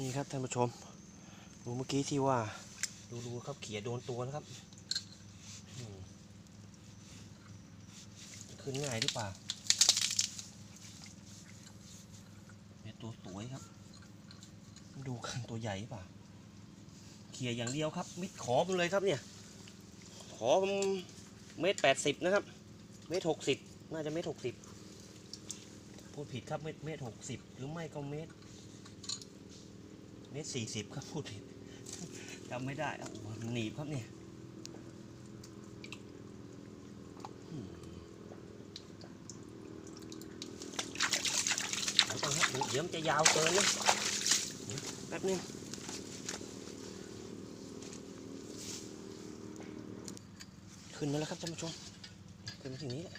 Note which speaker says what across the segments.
Speaker 1: นี่ครับท่านผู้ชม ดูเมื่อกี้ที่ว่า ดูดูครับเขี่ยโดนตัวนะครับอืมจะขึ้นง่ายหรือเปล่าเป็นตัวสวยครับ ดูกันตัวใหญ่หรือเปล่าเขี่ยอย่างเดียวครับ มิดขอมันเลยครับเนี่ย ขอมันเมตรแปดสิบนะครับ เมตรหกสิบน่าจะเมตรหกสิบพูดผิดครับเมตรเมตรหกสิบหรือไม่ก็เมตร เมตรสี่สิบครับพูดผิดจำไม่ได้อะหนีบครับเนี่ยอืมเดี๋ยวก่อนครับเดี๋ยวมันจะยาวเกินนะแป๊บนึงขึ้นมาแล้วครับท่านผู้ชมขึ้นมาถึงนี้แหละ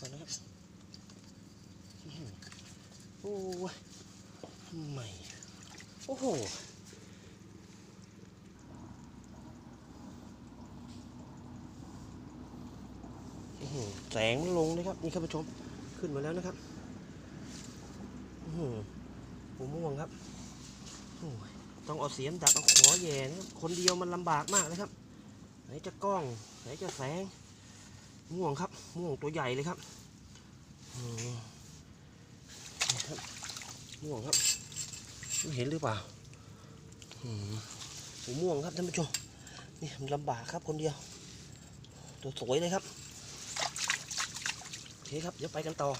Speaker 1: ก่อนนะครับโอ้ ไม่ โอ้โห แสงมันลงนะครับ นี่ครับผู้ชม ขึ้นมาแล้วนะครับอื้อหือหูม่วงครับโอ้ยต้องเอาเสียมดักเอาขอแย่นะครับคนเดียวมันลำบากมากนะครับ ไหนจะกล้อง ไหนจะแสง ม่วงครับ ม่วงตัวใหญ่เลยครับอืมนี่ครับม่วงครับ เห็นหรือเปล่าหูม่วงครับท่านผู้ชมนี่มันลำบากครับคนเดียว ตัวสวยเลยครับโอเคครับ เดี๋ยวไปกันต่อ